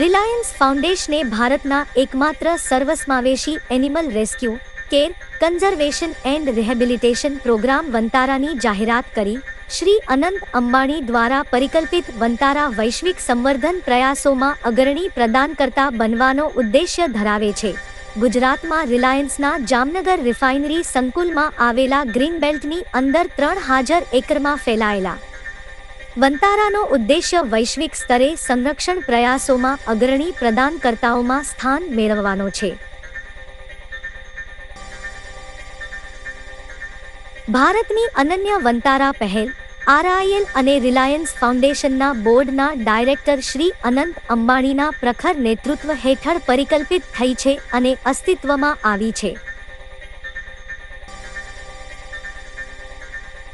Reliance ફાઉન્ડેશને ભારતના એકમાત્ર સર્વસમાવેશી animal rescue, care, conservation and rehabilitation programme વંતારાની જાહેરાત કરી. શ્રી અનંત અંબાણી દ્વારા પરિકલ્પિત વંતારા વૈશ્વિક સંવર્ધન પ્રયાસોમાં અગ્રણી પ્રદાનકર્તા બનવાનો ઉદ્દેશ્ય ધરાવે છે. ગુજરાતમાં રિલાયન્સના જામનગર રિફાઇનરી સંકુલમાં આવેલા ગ્રીન બેલ્ટની અંદર ત્રણ હાજર એકરમાં ફેલાયેલા. વંતારાનો ઉદ્દેશ્ય વૈશ્વિક સ્તરે સંરક્ષણ પ્રયાસોમાં અગ્રણી પ્રદાનકર્તાઓમાં સ્થાન મેળવવાનો છે. ભારતની અનન્ય વંતારા પહેલ, આરઆઈએલ અને રિલાયન્સ ફાઉન્ડેશનના બોર્ડના ડાયરેક્ટર શ્રી અનંત અંબાણીના પ્રખર નેતૃત્વ હેઠળ પરિકલ્પિત થઈ છે અને અસ્તિત્વમાં આવી છે.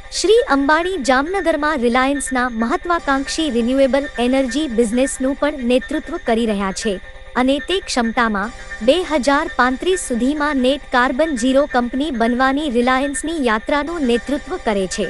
શ્રી અંબાણી જામનગરમાં રિલાયન્સના મહત્વાકાંક્ષી રિન્યુએબલ એનર્જી બિઝનેસનું પણ નેતૃત્વ કરી રહ્યા છે અને તે ક્ષમતામાં બે હજાર પાંત્રીસ સુધીમાં નેટ કાર્બન ઝીરો કંપની બનવાની રિલાયન્સની યાત્રાનું નેતૃત્વ કરે છે.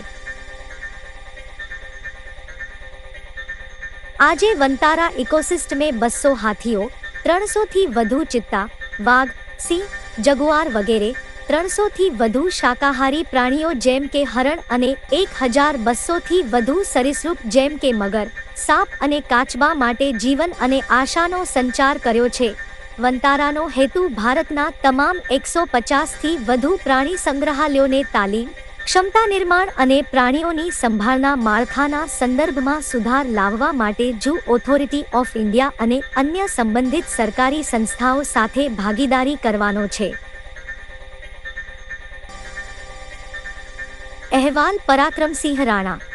આજે વંતારા ઇકોસિસ્ટમે બસો હાથીઓ, ત્રણસોથી વધુ ચિત્તા, વાઘ, સિંહ, જગુઆર વગેરે ત્રણસોથી વધુ શાકાહારી પ્રાણીઓ જેમ કે હરણ અને એક હજાર બસોથી વધુ સરિસૃપ જેમ કે મગર, સાપ અને કાચબા માટે જીવન અને આશાનો સંચાર કર્યો છે. વંતારાનો હેતુ ભારતના તમામ એકસો પચાસથી વધુ પ્રાણી સંગ્રહાલયોને તાલીમ, ક્ષમતા નિર્માણ અને પ્રાણીઓની સંભાળના માળખાના સંદર્ભમાં સુધાર લાવવા માટે જૂ ઓથોરિટી ઓફ ઇન્ડિયા અને અન્ય સંબંધિત સરકારી સંસ્થાઓ સાથે ભાગીદારી કરવાનો છે. અહેવાલ પરાક્રમસિંહ રાણા.